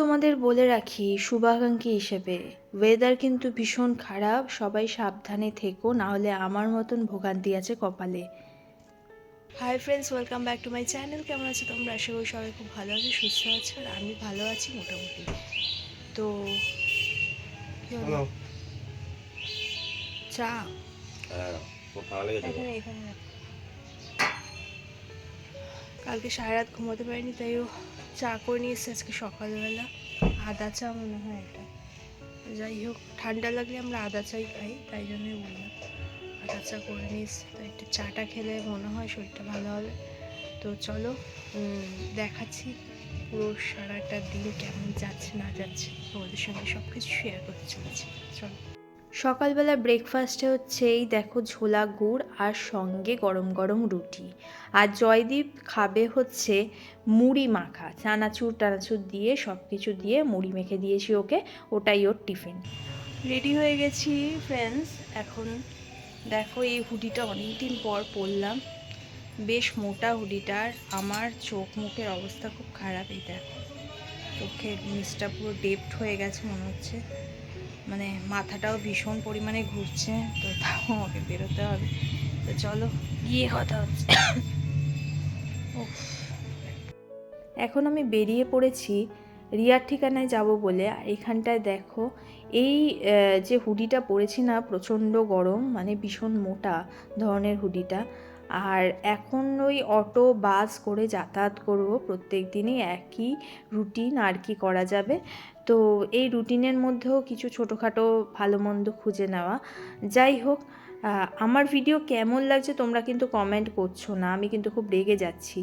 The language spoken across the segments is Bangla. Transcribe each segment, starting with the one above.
তোমাদের বলে রাখি শুভাকাঙ্ক্ষী হিসেবে। ওয়েদার কিন্তু ভীষণ খারাপ সবাই সাবধানে থেকো না হলে আমার মতন ভোগান্তি আছে কপালে। Hi friends welcome back to my channel কেমন আছো তোমরা? আশা করি সবাই খুব ভালো আছো সুস্থ আছো আর আমি ভালো আছি মোটামুটি। তো চা? হ্যাঁ এখানে। কালকে সারা রাত ঘুমোতে পারিনি, তাই ও চা করে নিয়ে এসেছে আজকে সকালবেলা। আদা চা মনে হয় এটা। যাই হোক, ঠান্ডা লাগলে আমরা আদা চাই খাই, তাই জন্যই বললাম। আদা চা করে এসেছে তো একটু চাটা খেলে মনে হয় শরীরটা ভালো হবে। তো চলো দেখাচ্ছি পুরো সারাটা দিন কেমন যাচ্ছে, না যাচ্ছে। তোমাদের সঙ্গে সব কিছু শেয়ার করতে চলেছি। চলো। সকালবেলা ব্রেকফাস্টে হচ্ছে এই দেখো ঝোলা গুড় আর সঙ্গে গরম গরম রুটি। আর জয়দীপ খাবে হচ্ছে মুড়ি মাখা, চানাচুর টানাচুর দিয়ে সব কিছু দিয়ে মুড়ি মেখে দিয়েছি ওকে, ওটাই ওর টিফিন। রেডি হয়ে গেছি ফ্রেন্ডস এখন দেখো এই হুডিটা অনেক দিন পর পরলাম। বেশ মোটা হুডিটার আমার চোখ মুখের অবস্থা খুব খারাপ এই দেখো। চোখের নিচটা পুরো ডেপ্ট হয়ে গেছে মনে হচ্ছে। মানে মাথাটাও ভীষণ পরিমাণে ঘুরছে, তো তাও আমাকে বেরোতে হবে। তো চলো, গিয়ে কথা হচ্ছে। এখন আমি বেরিয়ে পড়েছি রিয়ার ঠিকানায় যাব বলে। এখানটায় দেখো, এই যে হুডিটা পরেছি না, প্রচণ্ড গরম মানে ভীষণ মোটা ধরনের হুডিটা। আর এখন ওই অটো, বাস করে যাতায়াত করব। প্রত্যেক দিনই একই রুটিন আর কি করা যাবে? তো এই রুটিনের মধ্যেও কিছু ছোটোখাটো ভালো মন্দ খুঁজে নেওয়া। যাই হোক আমার ভিডিও কেমন লাগছে তোমরা কিন্তু কমেন্ট করছ না। আমি কিন্তু খুব রেগে যাচ্ছি।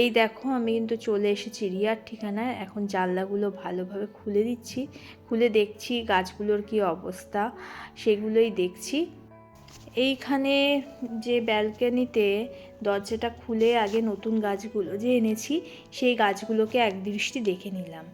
এই দেখো, আমি কিন্তু চলে এসেছি রিয়ার ঠিকানায়। এখন জানলাগুলো ভালোভাবে খুলে দিচ্ছি। খুলে দেখছি গাছগুলোর কি অবস্থা। সেগুলোই দেখছি। এইখানে যে ব্যালকনিতে দরজাটা খুলে আগে নতুন গাছগুলো যে এনেছি, সেই গাছগুলোকে এক দৃষ্টি দেখে নিলাম।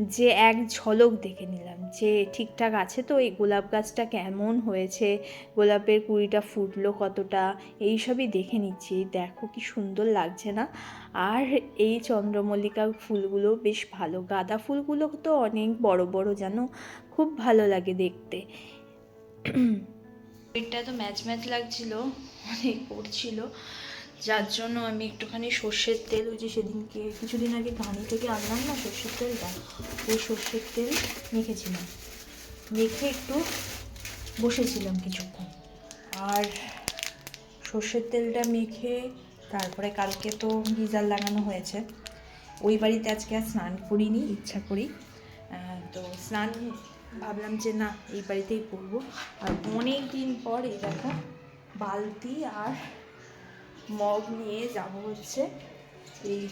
যে এক ঝলক দেখে নিলাম। যে ঠিকঠাক আছে তো, এই গোলাপ গাছটা কেমন হয়েছে, গোলাপের কুড়িটা ফুটলো কতটা, এই সবই দেখে নিচ্ছি। দেখো কি সুন্দর লাগছে না? আর এই চন্দ্রমল্লিকা ফুলগুলো বেশ ভালো। গাঁদা ফুলগুলো তো অনেক বড় বড় জানো? খুব ভালো লাগে দেখতে। এটা তো ম্যাচ ম্যাচ লাগছিল অনেক পড়ছিল। যার জন্য আমি একটুখানি সর্ষের তেল, ওই যে সেদিনকে, কিছুদিন আগে ঘানি থেকে আনলাম না সর্ষের তেলটা, ওই সর্ষের তেল মেখেছিলাম। মেখে একটু বসেছিলাম কিছুক্ষণ। আর সর্ষের তেলটা মেখে তারপরে কালকে তো গিজার লাগানো হয়েছে। ওই বাড়িতে আজকে আর স্নান করিনি, ইচ্ছা করি। তো স্নান ভাবলাম যে না, এই বাড়িতেই করব আর অনেক দিন পর এই দেখো, বালতি আর মগ নিয়ে যাব হচ্ছে এই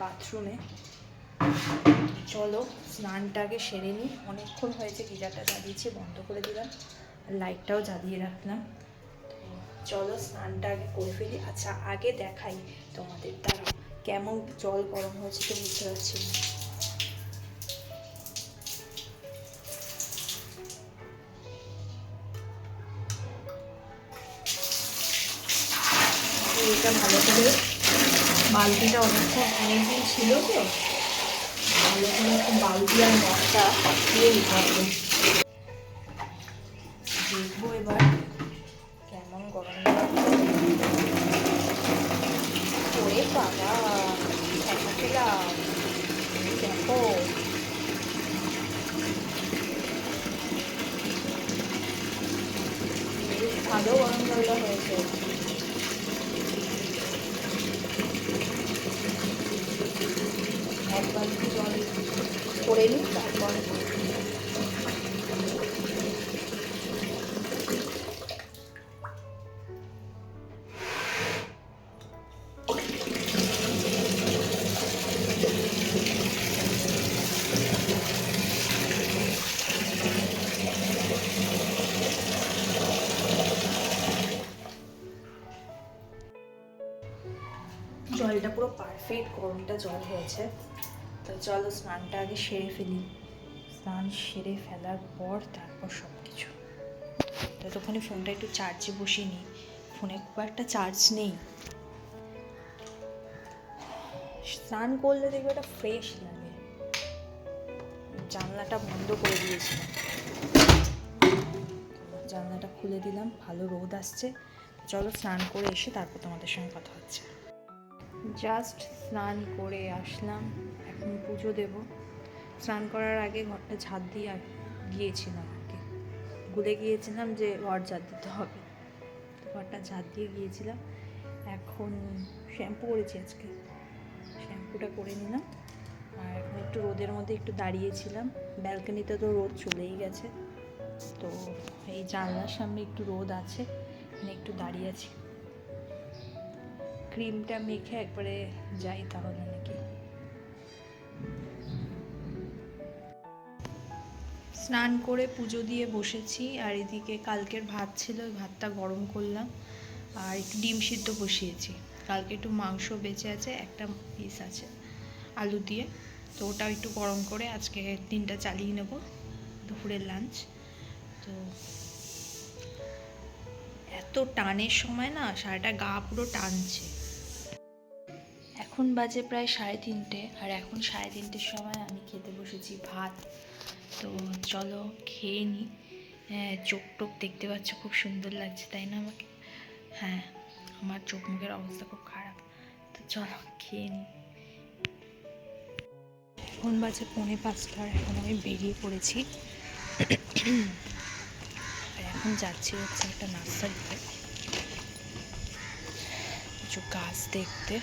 বাথরুমে চলো, স্নানটাকে সেরে নিই। অনেকক্ষণ হয়েছে, গিজারটা জ্বালিয়েছে, বন্ধ করে দিলাম। লাইটটাও জ্বালিয়ে রাখলাম। চলো, স্নানটা আগে করে ফেলি। আচ্ছা আগে দেখাই তোমাদের দ্বারা কেমন জল গরম হয়েছে তো বুঝতে পারছি না। এটা ভালো করে বালতিটা অনেকক্ষণ অনেকদিন ছিল তো। ভালো করে একটু বালতি আর মগটা দিয়ে নিতে হবে। দেখব এবার কেমন গরম ওরে বাবা দেখা পেলাম দেখো। বেশ ভালো গরম জলটা হয়েছে এক বালতি জল করে নিই তারপর জলটা পুরো পারফেক্ট গরমটা জল হয়েছে। তো চলো স্নানটা আগে সেরে ফেলি। স্নান সেরে ফেলার পর তারপর সব কিছু ততক্ষণে ফোনটা একটু চার্জে বসিয়ে নিই। ফোনে খুব একটা চার্জ নেই। স্নান করলে দেখবে একটা ফ্রেশ লাগে। জানলাটা বন্ধ করে দিয়েছিলাম। জানলাটা খুলে দিলাম, ভালো রোদ আসছে। চলো স্নান করে এসে তারপর তোমাদের সঙ্গে কথা হচ্ছে। জাস্ট স্নান করে আসলাম। পুজো দেব। স্নান করার আগে ঘরটা ঝাঁট দিয়ে আর গিয়েছিলাম আর কি। ভুলে গিয়েছিলাম যে ঘর ঝাঁট দিতে হবে। ঘরটা ঝাঁট দিয়ে গিয়েছিলাম। এখন শ্যাম্পু করেছি আজকে। শ্যাম্পুটা করে নিলাম। আর এখন একটু রোদের মধ্যে একটু দাঁড়িয়েছিলাম। ব্যালকনিতে তো রোদ চলেই গেছে। তো এই জানলার সামনে একটু রোদ আছে। এখানে একটু দাঁড়িয়ে আছি। ক্রিমটা মেখে একবারে যাই তাহলে নাকি। স্নান করে পুজো দিয়ে বসেছি, আর এদিকে কালকের ভাত ছিল, ওই ভাতটা গরম করলাম, আর একটু ডিম সিদ্ধ বসিয়েছি। কালকে একটু মাংস বেঁচে আছে, একটা পিস আছে আলু দিয়ে, তো ওটা একটু গরম করে আজকে দিনটা চালিয়ে নেব দুপুরের লাঞ্চ তো এত টানের সময় না সারাটা গা পুরো টানছে। এখন বাজে প্রায় সাড়ে তিনটে, আর এখন সাড়ে তিনটের সময় আমি খেতে বসেছি ভাত। তো চলো খেয়ে নিই হ্যাঁ চোখ টোক দেখতে পাচ্ছ, খুব সুন্দর লাগছে, তাই না আমাকে? হ্যাঁ আমার চোখ মুখের অবস্থা খুব খারাপ। তো চলো খেয়ে নিই এখন বাজে পৌনে পাঁচটার এখন আমি বেরিয়ে পড়েছি। আর এখন যাচ্ছি হচ্ছে একটা নার্সারিতে। কিছু গাছ দেখতে।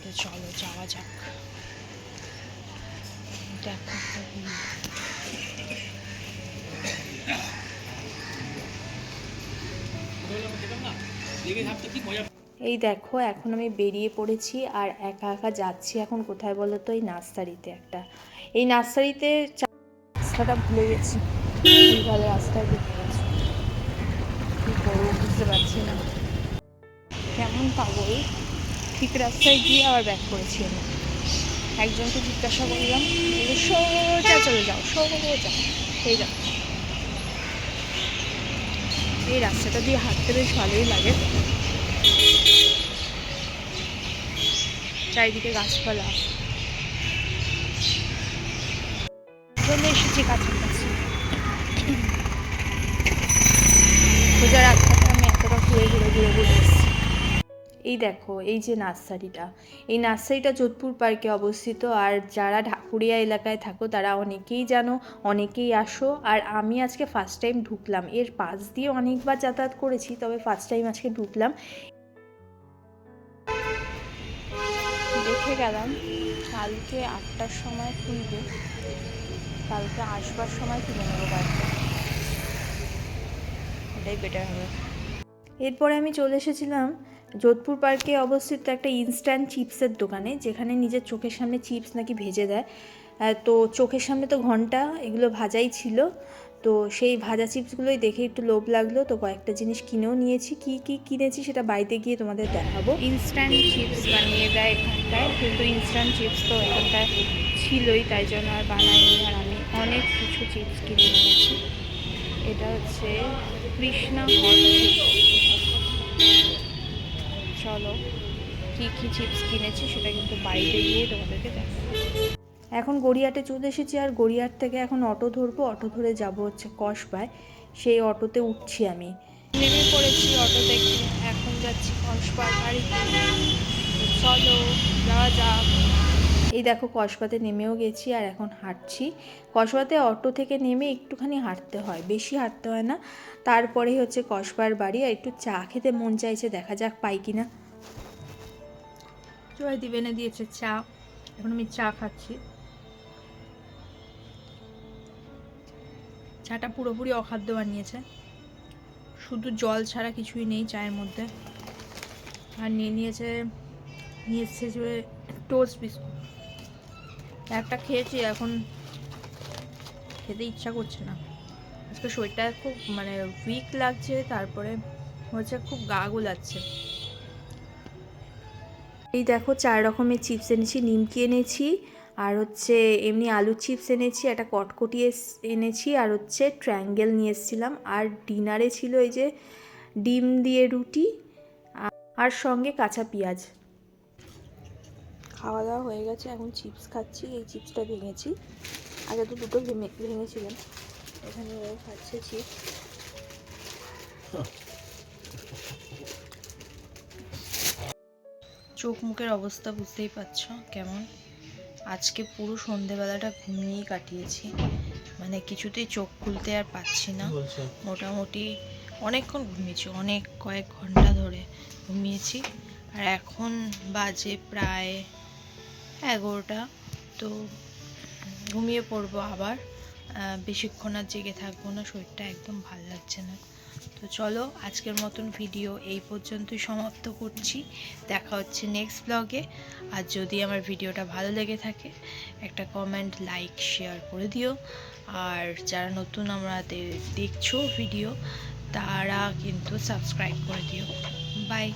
তো চলো যাওয়া যাক। এই দেখো, এখন আমি বেরিয়ে পড়েছি আর একা একা যাচ্ছি এখন কোথায় বলো তো? এই নার্সারিতে একটা। এই নার্সারিতে রাস্তাটা ভুলে গেছি। রাস্তায় ঢুকে গেছি। কী করব বুঝতে পারছি না। কেমন পাগল? ঠিক রাস্তায় গিয়ে আবার ব্যাক করেছি আমি। একজনকে জিজ্ঞাসা করলাম সোজা চলে যাও, সোজা, এই যাও। এই রাস্তাটা দিয়ে হাঁটতে বেশ ভালোই লাগে। চারিদিকে গাছপালা। এই দেখো, এই যে নার্সারিটা। এই নার্সারিটা যোধপুর পার্কে অবস্থিত। আর যারা ঢাকুরিয়া এলাকায় থাকো, তারা অনেকেই জানো, অনেকেই আসো। আর আমি আজকে ফার্স্ট টাইম ঢুকলাম। এর পাশ দিয়ে অনেকবার যাতায়াত করেছি, তবে ফার্স্ট টাইম আজকে ঢুকলাম। দেখে গেলাম, কালকে আটটার সময় খুলবে। কালকে আসবার সময় কিনে নেব গাড়িটা ওটাই বেটার হবে। এরপরে আমি চলে এসেছিলাম যোধপুর পার্কে অবস্থিত একটা ইনস্ট্যান্ট চিপসের দোকানে, যেখানে নিজের চোখের সামনে চিপস নাকি ভেজে দেয়। তো চোখের সামনে তো ঘণ্টা, এগুলো ভাজাই ছিল। তো সেই ভাজা চিপসগুলোই দেখে একটু লোভ লাগল। তো কয়েকটা জিনিস কিনেও নিয়েছি। কি কি কিনেছি সেটা বাড়িতে গিয়ে তোমাদের দেখাবো। ইনস্ট্যান্ট চিপস বানিয়ে দেয় এখানটায় কিন্তু ইনস্ট্যান্ট চিপস তো এখানটায় ছিলই, তাই জন্য আর বানাইনি। আর আমি অনেক কিছু চিপস কিনে নিয়েছি। এটা হচ্ছে কৃষ্ণা চলো, কী কী চিপস কিনেছি সেটা কিন্তু বাড়িতে গিয়ে তোমাদেরকে দেখাবো। এখন গড়িয়াটে চলে এসেছি আর গড়িয়াট থেকে এখন অটো ধরবো। অটো ধরে যাব হচ্ছে কসবায়। সেই অটোতে উঠছি আমি। নেমে পড়েছি অটো থেকে। এখন যাচ্ছি কসবার বাড়িতে। চলো, যাওয়া যাক। এই দেখো কসবাতে নেমেও গেছি আর এখন হাঁটছি। কসবাতে অটো থেকে নেমে একটুখানি হাঁটতে হয়, বেশি হাঁটতে হয় না। তারপরেই হচ্ছে কসবার বাড়ি আর একটু চা খেতে মন চাইছে, দেখা যাক পাই কি না জয়দীপ এনে দিয়েছে চা, এখন আমি চা খাচ্ছি। চাটা পুরোপুরি অখাদ্য বানিয়েছে। শুধু জল ছাড়া কিছুই নেই চায়ের মধ্যে। আর নিয়ে নিয়েছে, নিয়ে এসছে টোস্ট বিস্কুট একটা খেয়েছি, এখন খেতে ইচ্ছা করছে না। আজকে শরীরটা খুব মানে উইক লাগছে, তারপরে হচ্ছে খুব গা গোলাচ্ছে। এই দেখো, চার রকমের চিপস এনেছি, নিমকি এনেছি, আর হচ্ছে এমনি আলু চিপস এনেছি, একটা কটকটি এনেছি, আর হচ্ছে ট্রায়াঙ্গেল নিয়ে এসেছিলাম। আর ডিনারে ছিল এই যে ডিম দিয়ে রুটি, আর সঙ্গে কাঁচা পেঁয়াজ। খাওয়া দাওয়া হয়ে গেছে এখন চিপস খাচ্ছি এই চিপসটা ভেঙেছি। আগে তো দুটো ভেঙে ভেঙেছিলাম। এখানে ও খাচ্ছে চিপস। চোখ মুখের অবস্থা বুঝতেই পারছ কেমন? আজকে পুরো সন্ধেবেলাটা ঘুমিয়েই কাটিয়েছি। মানে কিছুতেই চোখ খুলতে আর পাচ্ছি না। মোটামুটি অনেকক্ষণ ঘুমিয়েছি অনেক কয়েক ঘণ্টা ধরে ঘুমিয়েছি। আর এখন বাজে প্রায় এগারোটা। তো ঘুমিয়ে পড়ব আবার। বেশিক্ষণ আর জেগে থাকব না, শরীরটা একদম ভালো লাগছে না। তো চলো, আজকের মতন ভিডিও এই পর্যন্তই সমাপ্ত করছি। দেখা হচ্ছে নেক্সট ব্লগে আর যদি আমার ভিডিওটা ভালো লেগে থাকে, একটা কমেন্ট লাইক শেয়ার করে দিও। আর যারা নতুন আমাদের দেখছ ভিডিও তারা কিন্তু সাবস্ক্রাইব করে দিও। বাই